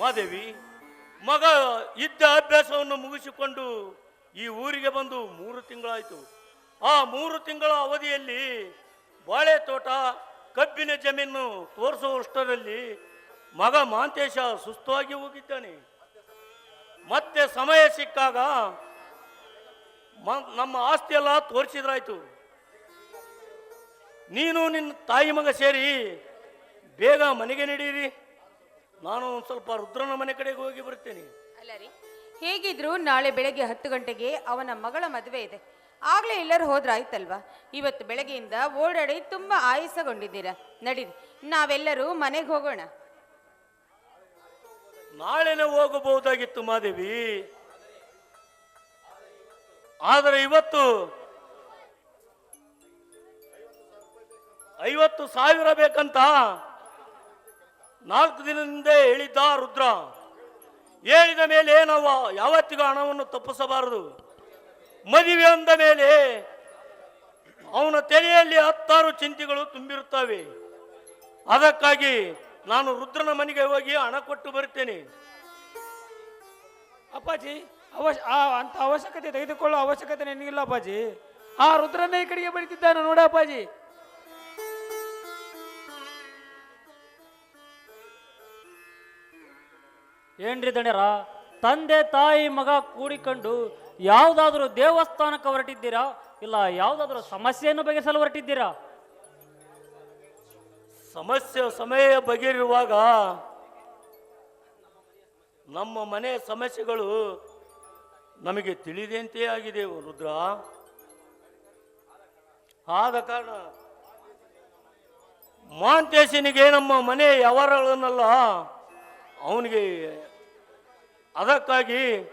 ಮಾದೇವಿ, ಮಗ ಇದ್ದ ಅಭ್ಯಾಸವನ್ನು ಮುಗಿಸಿಕೊಂಡು ಈ ಊರಿಗೆ ಬಂದು ಮೂರು ತಿಂಗಳಾಯಿತು. ಆ ಮೂರು ತಿಂಗಳ ಅವಧಿಯಲ್ಲಿ ಬಾಳೆ ತೋಟ ಕಬ್ಬಿನ ಜಮೀನು ತೋರಿಸುವಷ್ಟರಲ್ಲಿ ಮಗ ಮಾಂತೇಶ ಸುಸ್ತವಾಗಿ ಹೋಗಿದ್ದಾನೆ. ಮತ್ತೆ ಸಮಯ ಸಿಕ್ಕಾಗ ನಮ್ಮ ಆಸ್ತಿ ಎಲ್ಲ ತೋರಿಸಿದ್ರಾಯ್ತು. ನೀನು ನಿನ್ನ ತಾಯಿ ಮಗ ಸೇರಿ ಬೇಗ ಮನೆಗೆ ನಡೀರಿ. ನಾನು ಒಂದು ಸ್ವಲ್ಪ ರುದ್ರನ ಮನೆ ಕಡೆಗೆ ಹೋಗಿ ಬರ್ತೇನೆ. ಅಲ್ಲ ರೀ ಹೇಗಿದ್ರು ನಾಳೆ ಬೆಳಗ್ಗೆ ಹತ್ತು ಗಂಟೆಗೆ ಅವನ ಮಗಳ ಮದುವೆ ಇದೆ. ಆಗ್ಲೇ ಎಲ್ಲರೂ ಹೋದ್ರಾಯ್ತಲ್ವಾ? ಇವತ್ತು ಬೆಳಗ್ಗೆಯಿಂದ ಓಡಾಡಿ ತುಂಬಾ ಆಯಾಸಗೊಂಡಿದ್ದೀರಾ. ನಡೀರಿ ನಾವೆಲ್ಲರೂ ಮನೆಗೆ ಹೋಗೋಣ. ನಾಳೆನೆ ಹೋಗಬಹುದಾಗಿತ್ತು ಮಾದೇವಿ. ಆದರೆ ಇವತ್ತು ಐವತ್ತು ಸಾವಿರ ಬೇಕಂತ ನಾಲ್ಕು ದಿನದಿಂದ ಹೇಳಿದ್ದ ರುದ್ರ, ಹೇಳಿದ ಮೇಲೆ ನಾವು ಯಾವತ್ತಿಗೂ ಹಣವನ್ನು ತಪ್ಪಿಸಬಾರದು. ಮದುವೆ ಅಂದ ಮೇಲೆ ಅವನ ತಲೆಯಲ್ಲಿ ಹತ್ತಾರು ಚಿಂತೆಗಳು ತುಂಬಿರುತ್ತವೆ. ಅದಕ್ಕಾಗಿ ನಾನು ರುದ್ರನ ಮನೆಗೆ ಹೋಗಿ ಹಣ ಕೊಟ್ಟು ಬರುತ್ತೇನೆ. ಅಪ್ಪಾಜಿ ಅವಶ್ಯ ಆ, ಅಂತ ಅವಶ್ಯಕತೆ ತೆಗೆದುಕೊಳ್ಳೋ ಅವಶ್ಯಕತೆ ನಿನಗಿಲ್ಲ ಅಪ್ಪಾಜಿ. ಆ ರುದ್ರನೇ ಕಡೆಗೆ ಬರೀತಿದ್ದಾನೆ ನೋಡ ಅಪ್ಪಾಜಿ. ಏನ್ರಿ ದಣ್ಯರ? ತಂದೆ, ತಾಯಿ, ಮಗ ಕೂಡಿಕೊಂಡು ಯಾವುದಾದ್ರೂ ದೇವಸ್ಥಾನಕ್ಕೆ ಹೊರಟಿದ್ದೀರಾ? ಇಲ್ಲ, ಯಾವುದಾದ್ರೂ ಸಮಸ್ಯೆಯನ್ನು ಬಗೆಸಲು ಹೊರಟಿದ್ದೀರಾ? ಸಮಸ್ಯೆ ಸಮಯ ಬಗೆರಿರುವಾಗ ನಮ್ಮ ಮನೆ ಸಮಸ್ಯೆಗಳು ನಮಗೆ ತಿಳಿದಂತೆ ಆಗಿದೆ ರುದ್ರ. ಆದ ಕಾರಣ ಮಾಂತೇಶನಿಗೆ ನಮ್ಮ ಮನೆ ವ್ಯವಹಾರಗಳನ್ನೆಲ್ಲ ಅವನಿಗೆ ಅದಕ್ಕಾಗಿ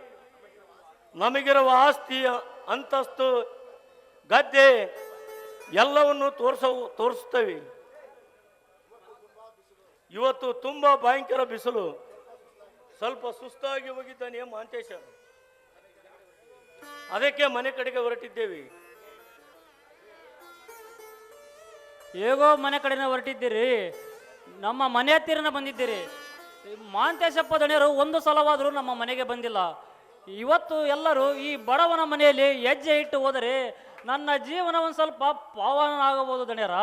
ನಮಗಿರುವ ಆಸ್ತಿ ಅಂತಸ್ತು, ಗದ್ದೆ ಎಲ್ಲವನ್ನು ತೋರಿಸ, ತೋರಿಸ್ತೇವೆ. ಇವತ್ತು ತುಂಬ ಭಯಂಕರ ಬಿಸಿಲು. ಸ್ವಲ್ಪ ಸುಸ್ತಾಗಿ ಹೋಗಿದ್ದಾನೆ ಮಾಂತೇಶ. ಅದಕ್ಕೆ ಮನೆ ಕಡೆಗೆ ಹೊರಟಿದ್ದೇವೆ. ಹೇಗೋ ಮನೆ ಕಡೆನ ಹೊರಟಿದ್ದೀರಿ. ನಮ್ಮ ಮನೆ ಹತ್ತಿರನ ಬಂದಿದ್ದೀರಿ. ಮಾಂತೇಶಪ್ಪ ದಣಿಯರು ಒಂದು ಸಲವಾದರೂ ನಮ್ಮ ಮನೆಗೆ ಬಂದಿಲ್ಲ. ಇವತ್ತು ಎಲ್ಲರೂ ಈ ಬಡವನ ಮನೆಯಲ್ಲಿ ಹೆಜ್ಜೆ ಇಟ್ಟು ಹೋದರೆ ನನ್ನ ಜೀವನ ಒಂದು ಸ್ವಲ್ಪ ಪಾವನ ಆಗಬಹುದು ದಣಿಯರ.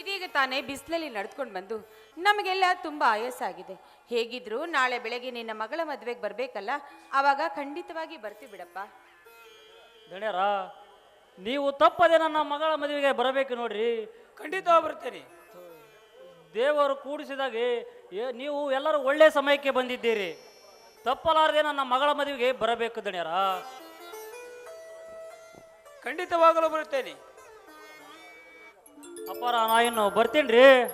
ಇದೀಗ ತಾನೇ ಬಿಸಿಲಲ್ಲಿ ನಡ್ಕೊಂಡು ಬಂದು ನಮಗೆಲ್ಲ ತುಂಬ ಆಯಾಸ ಆಗಿದೆ ಹೇಗಿದ್ರು ನಾಳೆ ಬೆಳಗ್ಗೆ ನಿನ್ನ ಮಗಳ ಮದುವೆಗೆ ಬರಬೇಕಲ್ಲ? ಆವಾಗ ಖಂಡಿತವಾಗಿ ಬರ್ತೀವಿ ಬಿಡಪ್ಪ. ದಣ್ಯರ ನೀವು ತಪ್ಪದೆ ನನ್ನ ಮಗಳ ಮದುವೆಗೆ ಬರಬೇಕು ನೋಡ್ರಿ. ಖಂಡಿತ ಬರ್ತೇನೆ. ದೇವರು ಕೂಡಿಸಿದಾಗೆ ಏ- ನೀವು ಎಲ್ಲರೂ ಒಳ್ಳೆ ಸಮಯಕ್ಕೆ ಬಂದಿದ್ದೀರಿ. ತಪ್ಪಲಾರದೆ ನನ್ನ ಮಗಳ ಮದುವೆಗೆ ಬರಬೇಕು ದಣ್ಯರ. ಖಂಡಿತವಾಗಲೂ ಬರುತ್ತೇನೆ. ಅಪ್ಪರ ನಾ ಇನ್ನು ಬರ್ತೀನಿ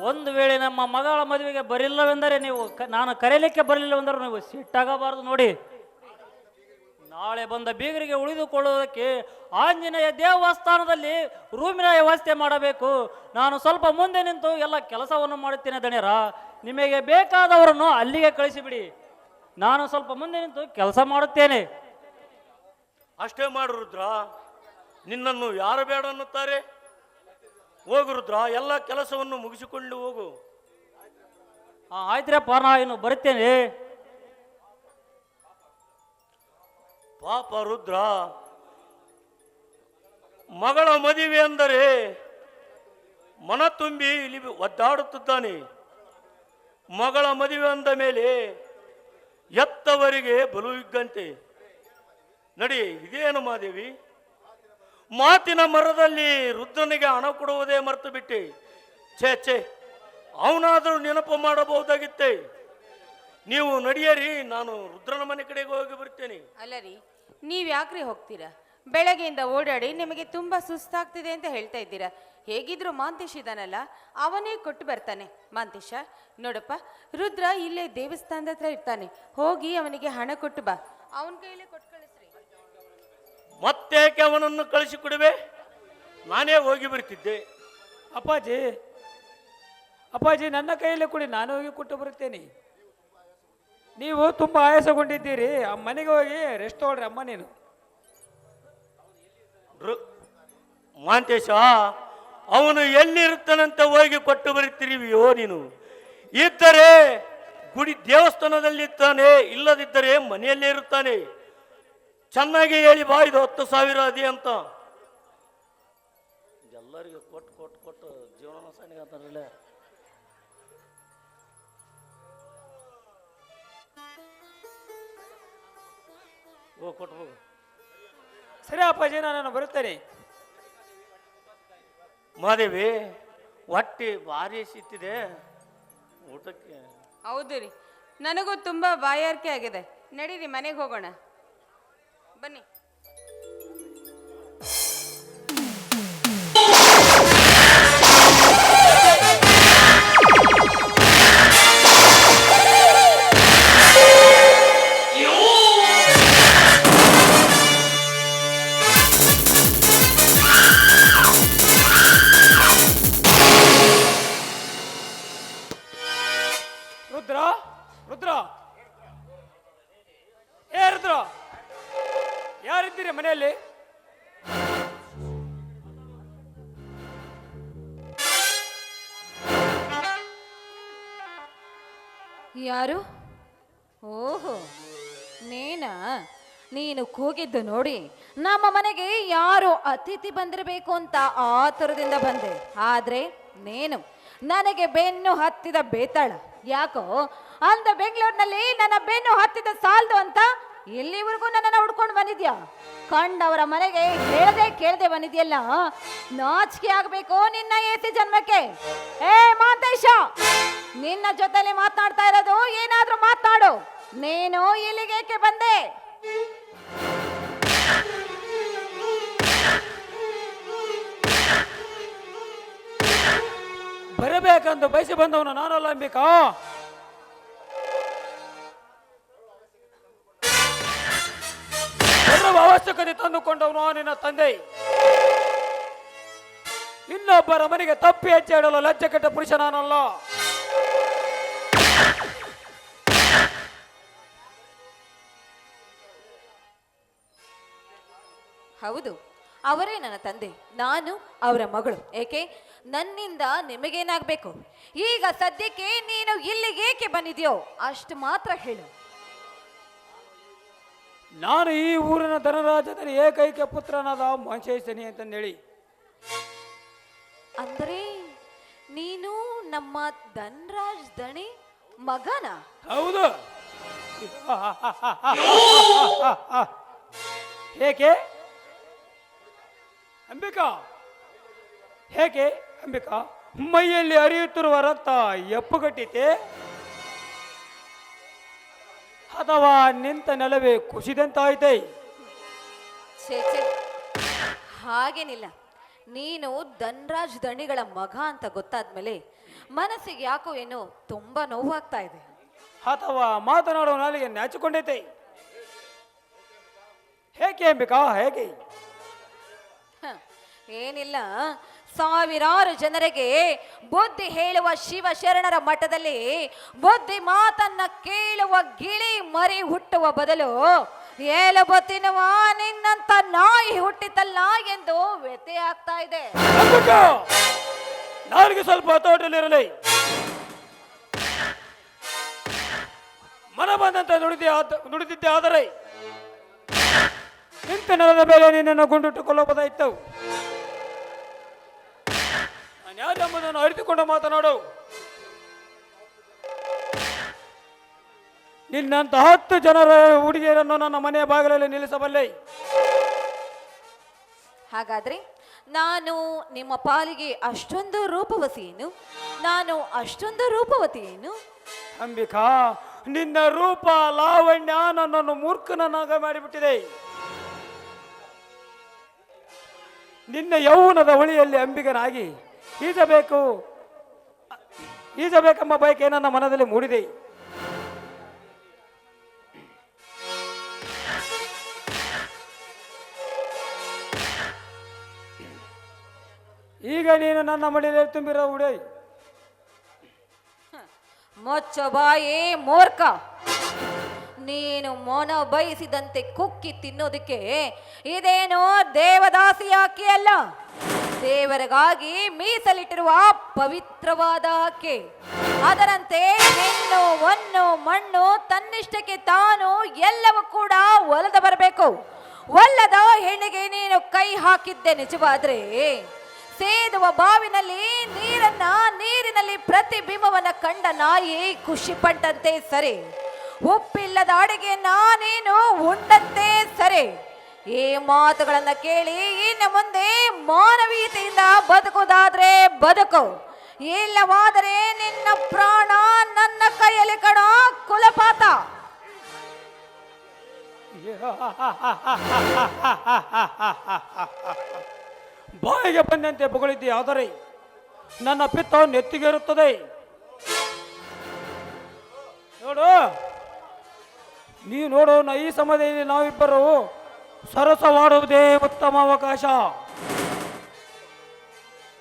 ಒಂದು ವೇಳೆ ನಮ್ಮ ಮಗಳ ಮದುವೆಗೆ ಬರಿಲ್ಲವೆಂದರೆ ನೀವು ಕ- ನಾನು ಕರೆಯಲಿಕ್ಕೆ ಬರಲಿಲ್ಲವೆಂದರೆ ನೀವು ಸಿಟ್ಟಾಗಬಾರದು ನೋಡಿ. ನಾಳೆ ಬಂದ ಬೀಗರಿಗೆ ಉಳಿದುಕೊಳ್ಳುವುದಕ್ಕೆ ಆಂಜನೇಯ ದೇವಸ್ಥಾನದಲ್ಲಿ ರೂಮಿನ ವ್ಯವಸ್ಥೆ ಮಾಡಬೇಕು. ನಾನು ಸ್ವಲ್ಪ ಮುಂದೆ ನಿಂತು ಎಲ್ಲ ಕೆಲಸವನ್ನು ಮಾಡುತ್ತೇನೆ ದಣ್ಯರ. ನಿಮಗೆ ಬೇಕಾದವರನ್ನು ಅಲ್ಲಿಗೆ ಕಳಿಸಿಬಿಡಿ. ನಾನು ಸ್ವಲ್ಪ ಮುಂದೆ ನಿಂತು ಕೆಲಸ ಮಾಡುತ್ತೇನೆ. ಅಷ್ಟೇ ಮಾಡು ರುದ್ರ. ನಿನ್ನನ್ನು ಯಾರು ಬೇಡ ಅನ್ನುತ್ತಾರೆ? ಹೋಗು ರುದ್ರ ಎಲ್ಲ ಕೆಲಸವನ್ನು ಮುಗಿಸಿಕೊಂಡು ಹೋಗು. ಆಯ್ತ್ರಪ್ಪ ನಾ ಇನ್ನು ಬರುತ್ತೇನೆ. ಪಾಪ ರುದ್ರ, ಮಗಳ ಮದುವೆ ಅಂದರೆ ಮನ ತುಂಬಿ ಇಲ್ಲಿ ಒದ್ದಾಡುತ್ತಿದ್ದಾನೆ. ಮಗಳ ಮದುವೆ ಅಂದ ಮೇಲೆ ಎತ್ತವರಿಗೆ ಬಲು ಇಗ್ಗಂತೆ ನಡಿ, ಇದೇನು ಮಾದೇವಿ? ಮಾತಿನ ಮರದಲ್ಲಿ ರುದ್ರನಿಗೆ ಹಣ ಕೊಡುವುದೇ ಮರೆತು ಬಿಟ್ಟೆ. ಛೇ ಛೇ, ಅವನಾದರೂ ನೆನಪು ಮಾಡಬಹುದಾಗಿತ್ತೆ. ನೀವು ನಡೆಯರಿ, ನಾನು ರುದ್ರನ ಮನೆ ಕಡೆಗೆ ಹೋಗಿ ಬರ್ತೇನೆ. ಅಲ್ಲ ರೀ ನೀವು ಯಾಕ್ರಿ ಹೋಗ್ತೀರಾ? ಬೆಳಗ್ಗೆಯಿಂದ ಓಡಾಡಿ ನಿಮಗೆ ತುಂಬ ಸುಸ್ತಾಗ್ತಿದೆ ಅಂತ ಹೇಳ್ತಾ ಇದ್ದೀರಾ? ಹೇಗಿದ್ರು ಮಾಂತೇಶ್ ಇದ್ದಾನಲ್ಲ ಅವನೇ ಕೊಟ್ಟು ಬರ್ತಾನೆ. ಮಾಂತೇಶ, ನೋಡಪ್ಪ, ರುದ್ರ ಇಲ್ಲೇ ದೇವಸ್ಥಾನದ ಹತ್ರ ಇರ್ತಾನೆ. ಹೋಗಿ ಅವನಿಗೆ ಹಣ ಕೊಟ್ಟು ಬಾ. ಅವನ ಕೈಲೇ ಕೊಟ್ಟು ಕಳಿಸ್ರಿ. ಮತ್ತೇಕೆ ಅವನನ್ನು ಕಳಿಸಿ ಕೊಡುವೆ ನಾನೇ ಹೋಗಿ ಬರ್ತಿದ್ದೆ. ಅಪ್ಪಾಜಿ ಅಪ್ಪಾಜಿ, ನನ್ನ ಕೈಯಲ್ಲೇ ಕೊಡಿ, ನಾನು ಹೋಗಿ ಕೊಟ್ಟು ಬರುತ್ತೇನೆ. ನೀವು ತುಂಬ ಆಯಾಸಗೊಂಡಿದ್ದೀರಿ. ಆ ಮನೆಗೆ ಹೋಗಿ ರೆಸ್ಟ್ ತಗೊಳ್ರಿ ಅಮ್ಮ ನೀನು. ರು- ಮಾಂತೇಶ ಅವನು ಎಲ್ಲಿರುತ್ತಾನಂತ ಹೋಗಿ ಕೊಟ್ಟು ಬರುತ್ತಿರಿವಿಯೋ ನೀನು. ಇದ್ದರೆ ಗುಡಿ ದೇವಸ್ಥಾನದಲ್ಲಿದ್ದಾನೆ ಇಲ್ಲದಿದ್ದರೆ ಮನೆಯಲ್ಲೇ ಇರುತ್ತಾನೆ. ಚೆನ್ನಾಗಿ ಹೇಳಿ ಬಾ ಇದು ಹತ್ತು ಸಾವಿರ ಅದೇ ಅಂತ. ಎಲ್ಲರಿಗೂ ಕೊಟ್ಟು ಕೊಟ್ಟು ಕೊಟ್ಟು ಜೀವನ ಸಣ್ಣ ಹೋಗಿ. ಕೊಟ್ಬೋದು ಸರಿ ಅಪ್ಪಾಜಿ ನಾನು ಬರುತ್ತೇನೆ. ಮಾದೇವಿ ಹೊಟ್ಟೆ ಭಾರಿ ಸಿತ್ತಿದೆ ಊಟಕ್ಕೆ. ಹೌದು ರೀ. ನನಗೂ ತುಂಬಾ ಬಾಯಾರಿಕೆ ಆಗಿದೆ. ನಡೀರಿ ಮನೆಗೆ ಹೋಗೋಣ. ಬನ್ನಿ. ಏ ರುದ್ರ ಯಾರಿದ್ದೀರಿ ಮನೆಯಲ್ಲಿ? ಯಾರು? ಓಹೋ, ನೀನಾ? ನೀನು ಕೂಗಿದ್ದು ನೋಡಿ, ನಮ್ಮ ಮನೆಗೆ ಯಾರು ಅತಿಥಿ ಬಂದಿರಬೇಕು ಅಂತ ಆತುರದಿಂದ ಬಂದೆ. ಆದ್ರೆ ನೀನು ನನಗೆ ಬೆನ್ನು ಹತ್ತಿದ ಬೇತಾಳ. ಯಾಕೋ? ಅಂದ ಬೆಂಗಳೂರಿನಲ್ಲಿ ನನ್ನ ಬೆನ್ನು ಹತ್ತಿದ ಸಾಲದು ಅಂತ ಇಲ್ಲಿವರೆಗೂ ನನ್ನನ್ನು ಹುಡ್ಕೊಂಡು ಬಂದಿದ್ಯಾ? ಕಂಡವರ ಮನೆಗೆ ಹೇಳದೆ ಕೇಳದೆ ಬಂದಿದ್ಯಲ್ಲ? ನಾಚಿಕೆ ಆಗಬೇಕು ನಿನ್ನ ಏತಿ ಜನ್ಮಕ್ಕೆ. ಏ, ಮಾತೇಶ, ನಿನ್ನ ಜೊತೆಲಿ ಮಾತನಾಡ್ತಾ ಇರೋದು ಏನಾದ್ರೂ ಮಾತನಾಡು. ನೀನು ಇಲ್ಲಿಗೇಕೆ ಬಂದೆ? ಬರಬೇಕಂತ ಬಯಸಿ ಬಂದವನು ನಾನಲ್ಲ ಅಂಬಿಕಾ? ಅವಶ್ಯಕತೆ ತಂದುಕೊಂಡವನು ನಿನ್ನ ತಂದೆ. ಇನ್ನೊಬ್ಬರ ಮನೆಗೆ ತಪ್ಪಿ ಹೆಜ್ಜೆ ಇಡಲು ಲಜ್ಜೆ ಕೆಟ್ಟ ಪುರುಷ ನಾನಲ್ಲ ಹೌದು, ಅವರೇ ನನ್ನ ತಂದೆ, ನಾನು ಅವರ ಮಗಳು. ಏಕೆ? ನನ್ನಿಂದ ನಿಮಗೇನಾಗಬೇಕು? ಈಗ ಸದ್ಯಕ್ಕೆ ನೀನು ಇಲ್ಲಿಗೇಕೆ ಬಂದಿದೆಯೋ? ಅಷ್ಟು ಮಾತ್ರ ಹೇಳು. ನಾನು ಈ ಊರಿನ ಧನರಾಜನ ಏಕೈಕ ಪುತ್ರನಾದ ಅಂತ ಅಂತಂದೇಳಿ. ಅಂದ್ರೆ ನೀನು ನಮ್ಮ ಧನರಾಜ್ ದಣಿ ಮಗನ? ಹೌದು. ಹೇಗೆ? ಅಂಬಿಕಾ. ಹೇಗೆ ಅಂಬಿಕಾ? ಮೈಯಲ್ಲಿ ಹರಿಯುತ್ತಿರುವ ರಕ್ತ ಎಪ್ಪುಗಟ್ಟಿತೆ. ಅಥವಾ ನಿಂತ ನೆಲವೇ ಕುಸಿದಂತಾಯ್ತೆ? ಛೇ ಛೇ. ಹಾಗೇನಿಲ್ಲ. ನೀನು ಧನ್ರಾಜ್ ದಣಿಗಳ ಮಗ ಅಂತ ಗೊತ್ತಾದ್ಮೇಲೆ ಮನಸ್ಸಿಗೆ ಯಾಕೋ ಏನೋ ತುಂಬಾ ನೋವಾಗ್ತಾ ಇದೆ. ಅಥವಾ ಮಾತನಾಡುವ ನಾಲಿಗೆ ನಾಚಿಕೊಂಡೈತೆ? ಹೇಗೆ ಅಂಬಿಕಾ ಹೇಗೆ? ಹ, ಏನಿಲ್ಲ. ಸಾವಿರಾರು ಜನರಿಗೆ ಬುದ್ಧಿ ಹೇಳುವ ಶಿವಶರಣರ ಮಠದಲ್ಲಿ ಬುದ್ಧಿ ಮಾತನ್ನ ಕೇಳುವ ಗಿಳಿ ಮರಿ ಹುಟ್ಟುವ ಬದಲು ಏಲಬ ತಿನ್ನುವ ನಿನ್ನಂತ ನಾಯಿ ಹುಟ್ಟಿತಲ್ಲ ಎಂದು ವ್ಯತ್ಯ ಆಗ್ತಾ ಇದೆ. ನಾಲ್ಗೆ ಸ್ವಲ್ಪ ಹತೋಟಲ್ಲಿರಲಿ ಮನ ಬಂದಂತ ನುಡಿದಿ ನುಡಿದಿದ್ದೆ ಆದರೆ, ನಿಂತ ನೆಲದ ಮೇಲೆ ನಿನ್ನನ್ನು ಗುಂಡಿಟ್ಟು ನಾನು ಅರಿತುಕೊಂಡು ಮಾತನಾಡು. ನಿನ್ನಂತ ಹತ್ತು ಜನರ ಹುಡುಗಿಯರನ್ನು ನನ್ನ ಮನೆಯ ಬಾಗಿಲಲ್ಲಿ ನಿಲ್ಲಿಸಬಲ್ಲೆ. ಹಾಗಾದ್ರೆ ನಾನು ನಿಮ್ಮ ಪಾಲಿಗೆ ಅಷ್ಟೊಂದು ರೂಪವತಿಯೇನು? ಏನು ನಾನು ಅಷ್ಟೊಂದು ರೂಪವತಿಯೇನು? ಏನು ಅಂಬಿಕಾ ನಿನ್ನ ರೂಪ ಲಾವಣ್ಯ ನನ್ನನ್ನು ಮೂರ್ಖನನ್ನಾಗ ಮಾಡಿಬಿಟ್ಟಿದೆ. ನಿನ್ನ ಯೌವನದ ಹೊಳಿಯಲ್ಲಿ ಅಂಬಿಗನಾಗಿ ಈಜಬೇಕು. ಈಜಬೇಕೆಂಬ ಬಯಕೆ ನನ್ನ ಮನದಲ್ಲಿ ಮೂಡಿದೆ. ಈಗ ನೀನು ನನ್ನ ಮಡಿಲೇ ತುಂಬಿರೋ ಉಡೈ ಮೊಚ್ಚ ಬಾಯಿ ಮೂರ್ಖ. ನೀನು ಮೊನ ಬಯಸಿದಂತೆ ಕುಕ್ಕಿ ತಿನ್ನೋದಕ್ಕೆ ಇದೇನು ದೇವದಾಸಿ ಹಾಕಿ ಅಲ್ಲ. ದೇವರಿಗಾಗಿ ಮೀಸಲಿಟ್ಟಿರುವ ಪವಿತ್ರವಾದ ಹಕ್ಕಿ. ಅದರಂತೆ ಹೆಣ್ಣು ಒನ್ನು ಮಣ್ಣು ತನ್ನಿಷ್ಟಕ್ಕೆ ತಾನು ಎಲ್ಲವೂ ಕೂಡ ಒಲದ ಬರಬೇಕು. ಒಲ್ಲದ ಹೆಣ್ಣಿಗೆ ನೀನು ಕೈ ಹಾಕಿದ್ದೆ ನಿಜವಾದ್ರೆ. ಸೇದುವ ಬಾವಿನಲ್ಲಿ ನೀರನ್ನ, ನೀರಿನಲ್ಲಿ ಪ್ರತಿಬಿಂಬವನ್ನ ಕಂಡ ನಾಯಿ ಖುಷಿ ಸರಿ. ಉಪ್ಪಿಲ್ಲದ ಅಡಿಗೆಯನ್ನ ನೀನು ಉಂಡಂತೆ ಸರಿ. ಈ ಮಾತುಗಳನ್ನ ಕೇಳಿ ಇನ್ನು ಮುಂದೆ ಮಾನವೀಯತೆಯಿಂದ ಬದುಕೋದಾದ್ರೆ ಬದುಕು. ಇಲ್ಲವಾದರೆ ನಿನ್ನ ಪ್ರಾಣ ನನ್ನ ಕೈಯಲ್ಲಿ ಕಣ ಕುಲಪಾತ. ಬಾಯಿಗೆ ಬಂದಂತೆ ಬೊಗಳಿದ್ದೆ, ಆದರೆ ನನ್ನ ಪಿತ್ತ ನೆತ್ತಿಗೇರುತ್ತದೆ. ನೋಡು ನೀವು ನೋಡು ಈ ಸಮಯದಲ್ಲಿ ನಾವಿಬ್ಬರು ಸರಸವಾಡುವುದೇ ಉತ್ತಮ ಅವಕಾಶ.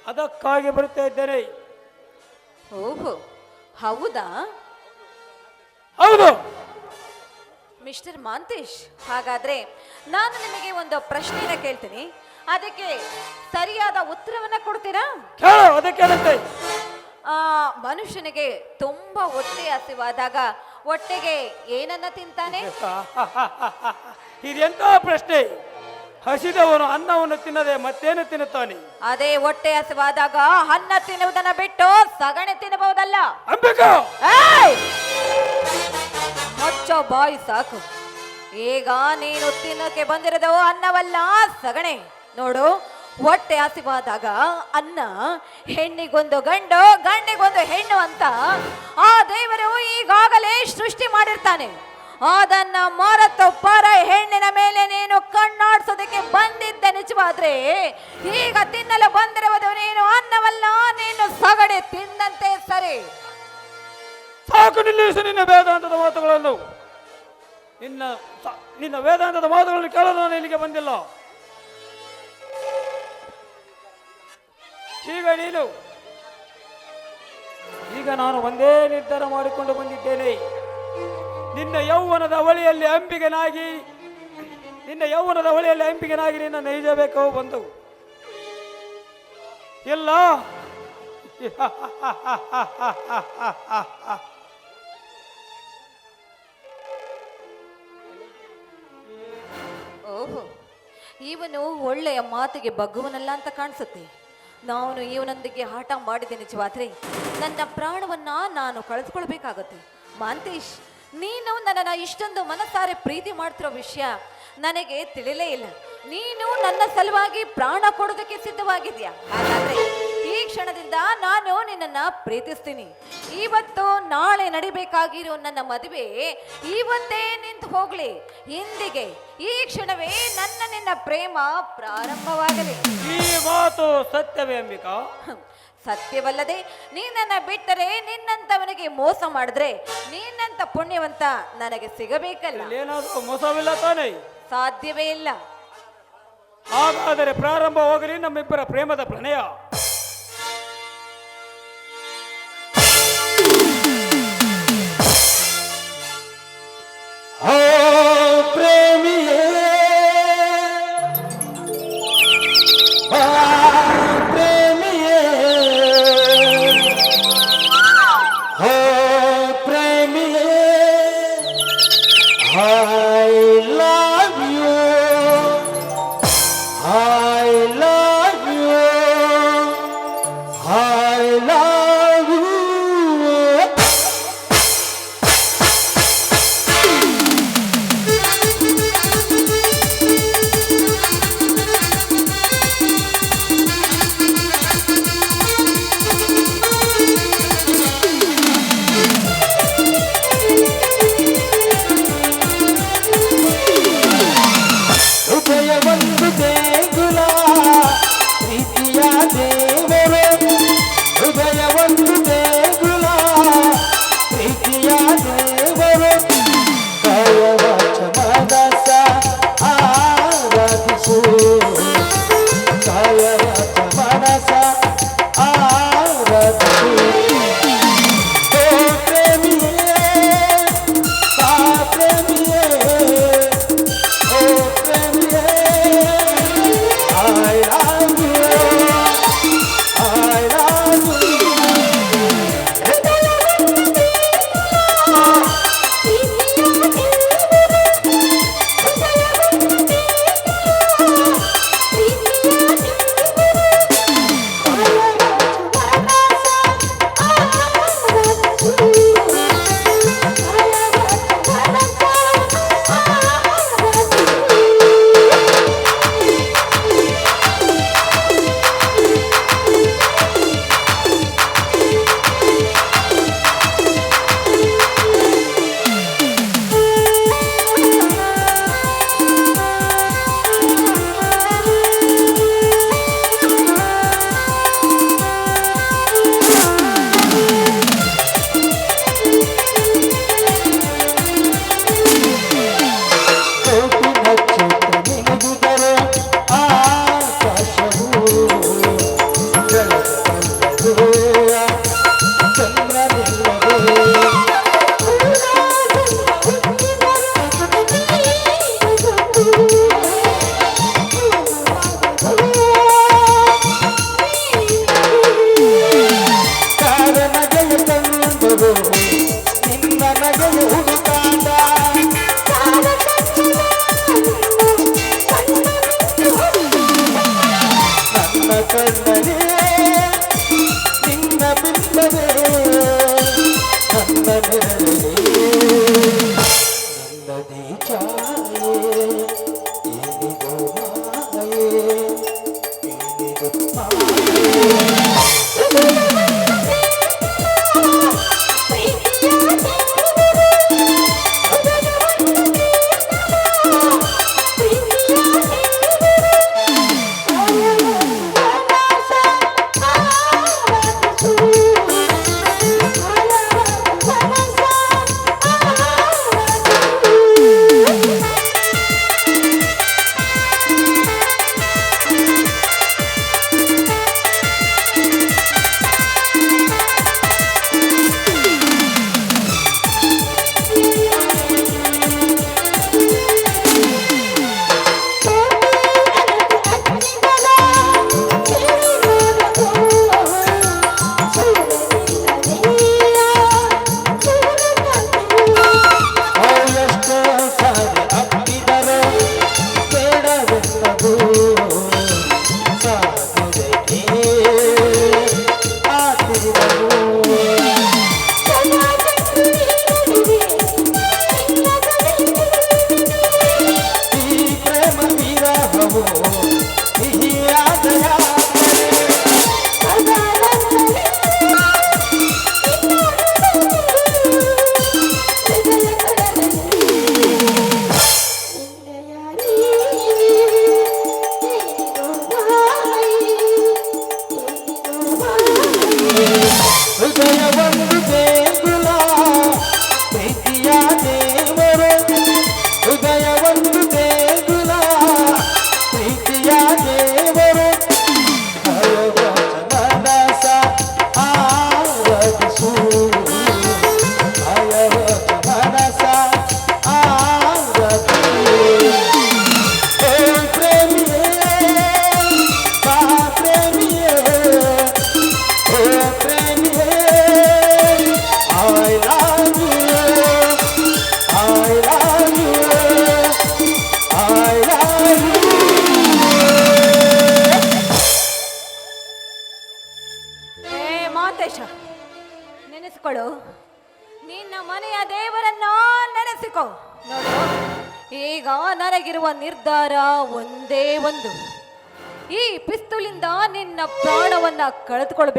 ಅದಕ್ಕಾಗಿ ಬರುತ್ತಾ ಇದ್ದೇನೆ. ಓಹೋ ಹೌದಾ? ಹೌದು. ಮಿಸ್ಟರ್ ಮಾಂತೇಶ್ ಹಾಗಾದ್ರೆ ನಾನು ನಿಮಗೆ ಒಂದು ಪ್ರಶ್ನೆನ ಕೇಳ್ತೀನಿ. ಅದಕ್ಕೆ ಸರಿಯಾದ ಉತ್ತರವನ್ನ ಕೊಡ್ತೀರಾ? ಕೇಳು ಅದಕ್ಕೇನಂತೆ ಆ ಮನುಷ್ಯನಿಗೆ ತುಂಬಾ ಹೊಟ್ಟೆ ಹಸಿವಾದಾಗ ಹೊಟ್ಟೆಗೆ ಏನನ್ನ ತಿಂತಾನೆ? ಇದೆಂತ ಪ್ರಶ್ನೆ. ಹಸಿದವನು ಅನ್ನವನ್ನು ತಿನ್ನದೆ ಮತ್ತೇನು ತಿನ್ನುತ್ತಾನೆ? ಅದೇ ಹೊಟ್ಟೆ ಹಸಿವಾದಾಗ ಅನ್ನ ತಿನ್ನುವುದನ್ನ ಬಿಟ್ಟು ಸಗಣಿ ತಿನ್ನಬಹುದಲ್ಲ? ಅಂಬಿಕಾ! ಏಯ್! ಮುಚ್ಚೋ ಬಾಯಿ ಸಾಕು. ಈಗ ನೀನು ತಿನ್ನಕ್ಕೆ ಬಂದಿರೋದು ಅನ್ನವಲ್ಲ ಸಗಣೆ. ನೋಡು ಹೊಟ್ಟೆ ಹಸಿವಾದಾಗ ಅನ್ನ ಹೆಣ್ಣಿಗೊಂದು ಗಂಡು ಗಂಡಿಗೊಂದು ಹೆಣ್ಣು ಅಂತ ಆ ದೇವರು ಈಗಾಗಲೇ ಸೃಷ್ಟಿ ಮಾಡಿರ್ತಾನೆ. ಅದನ್ನ ಮರೆತು ಪರ ಹೆಣ್ಣಿನ ಮೇಲೆ ನೀನು ಕಣ್ಣಾಡ್ಸೋದಕ್ಕೆ ಬಂದಿದ್ದೆ ನಿಜವಾದ್ರೆ. ಈಗ ತಿನ್ನಲು ಬಂದಿರುವುದು ನೀನು ಅನ್ನವಲ್ಲ, ನೀನು ಸಗಡೆ ತಿಂದಂತೆ ಸರಿ. ಸಾಕು ನಿಲ್ಲಿಸಿ ನಿನ್ನ ವೇದಾಂತದ ಮಾತುಗಳನ್ನು. ನಿನ್ನ ನಿನ್ನ ವೇದಾಂತದ ಮಾತುಗಳನ್ನು ಕೇಳಲು ನಾನು ಇಲ್ಲಿಗೆ ಬಂದಿಲ್ಲ. ಈಗ ನೀನು, ಈಗ ನಾನು ಒಂದೇ ನಿರ್ಧಾರ ಮಾಡಿಕೊಂಡು ಬಂದಿದ್ದೇನೆ. ನಿನ್ನ ಯೌವನದ ಅವಳಿಯಲ್ಲಿ ಅಂಬಿಗನಾಗಿ, ನಿನ್ನ ಯೌವನದ ಅವಳಿಯಲ್ಲಿ ಅಂಬಿಗನಾಗಿ ನಿನ್ನ ನೈಜಬೇಕು ಬಂದವು. ಇಲ್ಲ ಓಹೋ, ಇವನು ಒಳ್ಳೆಯ ಮಾತಿಗೆ ಬಗ್ಗುವನಲ್ಲ ಅಂತ ಕಾಣಿಸುತ್ತೆ. ನಾನು ಇವನೊಂದಿಗೆ ಆಟ ಮಾಡಿದೆ ನಿಜವಾದ್ರೆ ನನ್ನ ಪ್ರಾಣವನ್ನ ನಾನು ಕಳೆದುಕೊಳ್ಬೇಕಾಗುತ್ತೆ. ಮಾಂತೇಶ್ ನೀನು ನನ್ನನ್ನು ಇಷ್ಟೊಂದು ಮನಸಾರೆ ಪ್ರೀತಿ ಮಾಡ್ತಿರೋ ವಿಷಯ ನನಗೆ ತಿಳಿಲೇ ಇಲ್ಲ. ನೀನು ನನ್ನ ಸಲುವಾಗಿ ಪ್ರಾಣ ಕೊಡೋದಕ್ಕೆ ಸಿದ್ಧವಾಗಿದ್ಯಾ ಹಾಗಾದ್ರೆ ಈ ಕ್ಷಣದಿಂದ ನಾನು ನಿನ್ನನ್ನ ಪ್ರೀತಿಸ್ತೀನಿ. ಇವತ್ತು ನಾಳೆ ನಡಿಬೇಕಾಗಿರೋ ನನ್ನ ಮದುವೆ ಇವತ್ತೇ ನಿಂತು ಹೋಗ್ಲಿ. ಇಂದಿಗೆ ಈ ಕ್ಷಣವೇ ನನ್ನ ನಿನ್ನ ಪ್ರೇಮ ಪ್ರಾರಂಭವಾಗಲಿ. ಈ ಮಾತು ಸತ್ಯವೇ ಅಂಬಿಕಾ. ಸತ್ಯವಲ್ಲದೆ ನೀನನ್ನ ಬಿಟ್ಟರೆ ನಿನ್ನಂತವನಿಗೆ ಮೋಸ ಮಾಡಿದ್ರೆ ನಿನ್ನಂತ ಪುಣ್ಯವಂತ ನನಗೆ ಸಿಗಬೇಕಲ್ಲ. ಏನಾದರೂ ಮೋಸವಿಲ್ಲ ತಾನೇ? ಸಾಧ್ಯವೇ ಇಲ್ಲ. ಹಾಗಾದರೆ ಪ್ರಾರಂಭವಾಗಲಿ ನಮ್ಮಿಬ್ಬರ ಪ್ರೇಮದ ಪ್ರಣಯ. Hayla.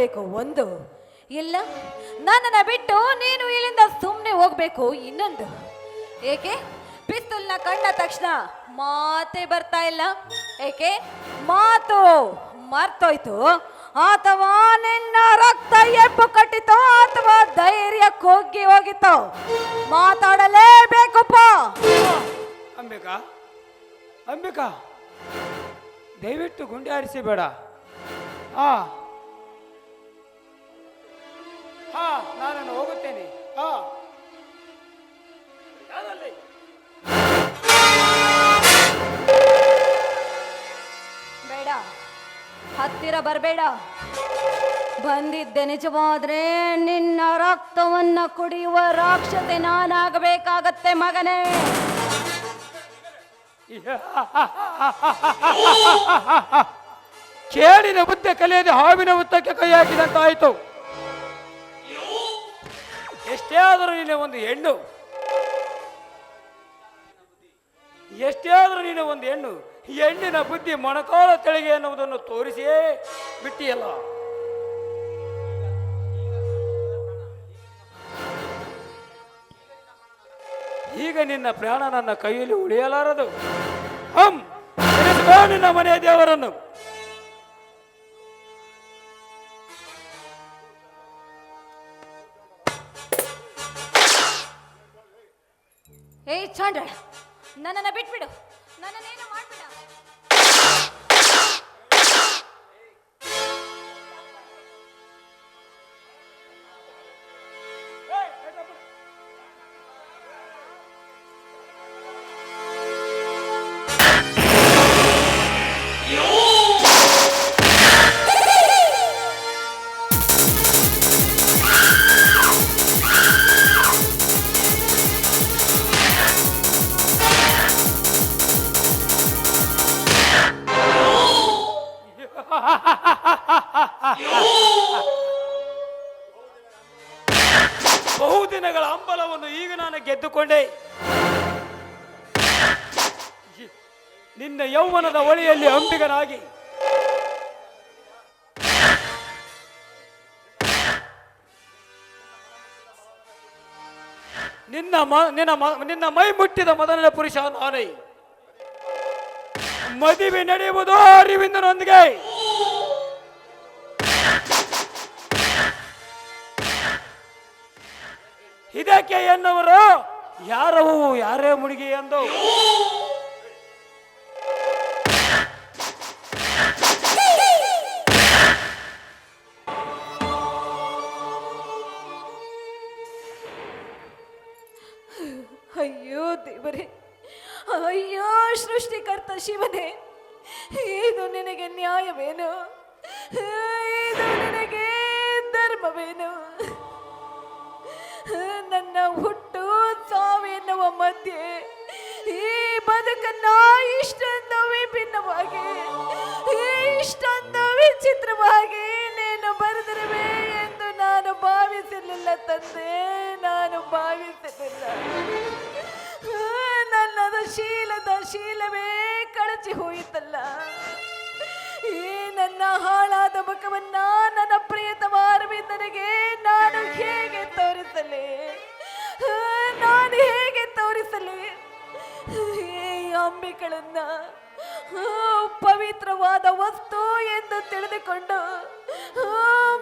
ಕಳೆದುಕೊಳ್ಬೇಕು ಒಂದು. ಇಲ್ಲ, ನನ್ನನ್ನು ಬಿಟ್ಟು ನೀನು ಇಲ್ಲಿಂದ ಸುಮ್ಮನೆ ಹೋಗ್ಬೇಕು ಇನ್ನೊಂದು. ಏಕೆ? ಪಿಸ್ತೂಲ್ನ ಕಂಡ ತಕ್ಷಣ ಮಾತೇ ಬರ್ತಾ ಇಲ್ಲ. ಏಕೆ? ಮಾತು ಮರ್ತೋಯ್ತು. ಅಥವಾ ನಿನ್ನ ರಕ್ತ ಎಪ್ಪು ಕಟ್ಟಿತೋ ಅಥವಾ ಧೈರ್ಯ ಕುಗ್ಗಿ ಹೋಗಿತ್ತು. ಮಾತಾಡಲೇಬೇಕಪ್ಪ ಅಂಬಿಕಾ ಅಂಬಿಕಾ, ದಯವಿಟ್ಟು ಗುಂಡಿ ಹಾರಿಸಿ ಬೇಡ. ಹಾ ಹಾ ನಾನು ಹೋಗುತ್ತೇನೆ ಹಾ? ಬೇಡ ಹತ್ತಿರ ಬರಬೇಡ ಬಂದಿದ್ದೆ ನಿಜವಾದ್ರೆ ನಿನ್ನ ರಕ್ತವನ್ನ ಕುಡಿಯುವ ರಾಕ್ಷತೆ ನಾನಾಗಬೇಕಾಗತ್ತೆ ಮಗನೇ ಕೇಳಿನ ಬುದ್ಧೆ ಕಲಿಯದೆ ಹಾವಿನ ಉತ್ತಕ್ಕೆ ಕೈ ಹಾಕಿದಂತಾಯಿತು ಎಷ್ಟೇ ಆದರೂ ನೀನು ಒಂದು ಹೆಣ್ಣು. ಎಷ್ಟೇ ಆದರೂ ನೀನು ಒಂದು ಹೆಣ್ಣು. ಹೆಣ್ಣಿನ ಬುದ್ಧಿ ಮೊಣಕಾಲ ತೆಳಿಗೆ ಎನ್ನುವುದನ್ನು ತೋರಿಸಿಯೇ ಬಿಟ್ಟಿಯಲ್ಲ. ಈಗ ನಿನ್ನ ಪ್ರಾಣ ನನ್ನ ಕೈಯಲ್ಲಿ ಉಳಿಯಲಾರದು. ಹಂ ನಿನ್ನ ಮನೆಯ ದೇವರನ್ನು. ಏಯ್ ಚಾಂಡಳ ನನ್ನನ್ನ ಬಿಟ್ಬಿಡು. ನನ್ನನ್ನೇನು ಮಾಡ್ಬಿಡ. ನಿನ್ನ ಯೌವನದ ಒಳಿಯಲ್ಲಿ ಅಂಬಿಗನಾಗಿ. ನಿನ್ನ ನಿನ್ನ ನಿನ್ನ ಮೈ ಮುಟ್ಟಿದ ಮೊದಲನೇ ಪುರುಷ ನಾನೇ. ಮದುವೆ ನಡೆಯುವುದು ಅರಿವಿಂದನೊಂದಿಗೆ. ಇದಕ್ಕೆ ಎನ್ನುವರು? ಯಾರವು? ಯಾರೇ ಮುಡುಗಿ ಎಂದು. ಅಯ್ಯೋ, ಸೃಷ್ಟಿಕರ್ತ ಶಿವನೇ, ಇದು ನಿನಗೆ ನ್ಯಾಯವೇನು? ಇದು ನಿನಗೆ ಧರ್ಮವೇನು? ನನ್ನ ಹುಟ್ಟು ಸಾವೆನ್ನುವ ಮಧ್ಯೆ ಈ ಬದುಕನ್ನ ಇಷ್ಟೊಂದು ವಿಭಿನ್ನವಾಗಿ, ಇಷ್ಟೊಂದು ವಿಚಿತ್ರವಾಗಿ ನೀನು ಬರೆದಿರುವೆ ಎಂದು ನಾನು ಭಾವಿಸಲಿಲ್ಲ ತಂದೆ, ನಾನು ಭಾವಿಸಲಿಲ್ಲ. ನನ್ನದು ಶೀಲದ ಶೀಲವೇ ಕಳಚಿ ಹೋಯಿತಲ್ಲ. ಈ ನನ್ನ ಹಾಳಾದ ಮುಖವನ್ನ ನನ್ನ ಪ್ರಿಯತಮ ಅರವಿಂದನಿಗೆ ನಾನು ಹೇಗೆ ತೋರಿಸಲಿ? ನಾನು ಹೇಗೆ ತೋರಿಸಲಿ? ಈ ಅಂಬಿಗಳನ್ನ ಪವಿತ್ರವಾದ ವಸ್ತು ಎಂದು ತಿಳಿದುಕೊಂಡು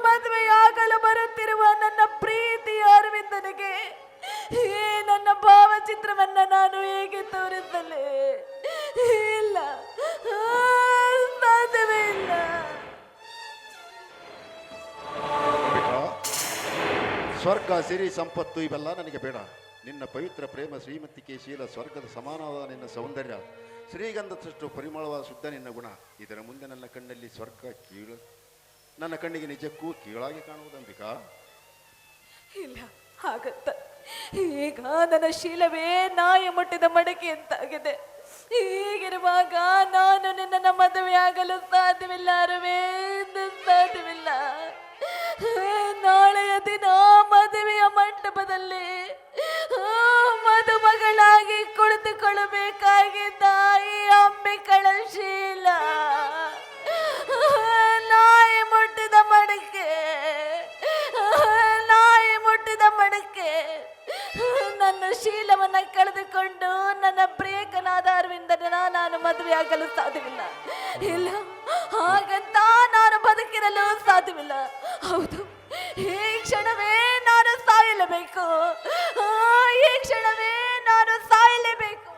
ಮದುವೆಯಾಗಲು ಬರುತ್ತಿರುವ ನನ್ನ ಪ್ರೀತಿಯ ಅರವಿಂದನಿಗೆ ಈ ನನ್ನ ಭಾವಚಿತ್ರವನ್ನ ನಾನು ಹೇಗೆ ತೋರಿಸಲಿ? ಇಲ್ಲ. ಸಾಧ್ಯವೇ ಇಲ್ಲ. ಸ್ವರ್ಗ ಸಿರಿ ಸಂಪತ್ತು ಇವೆಲ್ಲ ನನಗೆ ಬೇಡ. ನಿನ್ನ ಪವಿತ್ರ ಪ್ರೇಮ ಶ್ರೀಮತಿಕೆ ಶೀಲ ಸ್ವರ್ಗದ ಸಮಾನವಾದ ನಿನ್ನ ಸೌಂದರ್ಯ ಶ್ರೀಗಂಧದಷ್ಟು ಪರಿಮಳವಾದ ಶುದ್ಧ ನಿನ್ನ ಗುಣ. ಇದರ ಮುಂದೆ ನನ್ನ ಕಣ್ಣಲ್ಲಿ ಸ್ವರ್ಗ ಕೀಳು. ನನ್ನ ಕಣ್ಣಿಗೆ ನಿಜಕ್ಕೂ ಕೀಳಾಗಿ ಕಾಣುವುದಂಬಿಕಾ ಇಲ್ಲ ಹಾಗತ್ತ ಈಗ ನನ್ನ ಶೀಲವೇ ನಾಯಿ ಮುಟ್ಟಿದ ಮಡಕೆ ಅಂತಾಗಿದೆ. ಹೀಗಿರುವಾಗ ನಾನು ನಿನ್ನ ಮದುವೆ ಆಗಲು ಸಾಧ್ಯವಿಲ್ಲ ಅರವಿಂದ್ ಸಾಧ್ಯವಿಲ್ಲ. ನಾಳೆಯ ದಿನ ಮದುವೆಯ ಮಂಟಪದಲ್ಲಿ ಮದುಮಗಳಾಗಿ ಕುಳಿತುಕೊಳ್ಳಬೇಕಾಗಿದ್ದ ಈ ಅಂಬಿಕಳ ಶೀಲ. ಶೀಲವನ್ನ ಕಳೆದುಕೊಂಡು ನನ್ನ ಪ್ರೇಕನಾದ ಅರವಿಂದನ ನಾನು ಮದುವೆಯಾಗಲು ಸಾಧ್ಯವಿಲ್ಲ. ಇಲ್ಲ, ಹಾಗಂತ ನಾನು ಬದುಕಿರಲು ಸಾಧ್ಯವಿಲ್ಲ. ಹೌದು, ಈ ಕ್ಷಣವೇ ನಾನು ಸಾಯಲೇಬೇಕು. ಈ ಕ್ಷಣವೇ ನಾನು ಸಾಯಲೇಬೇಕು.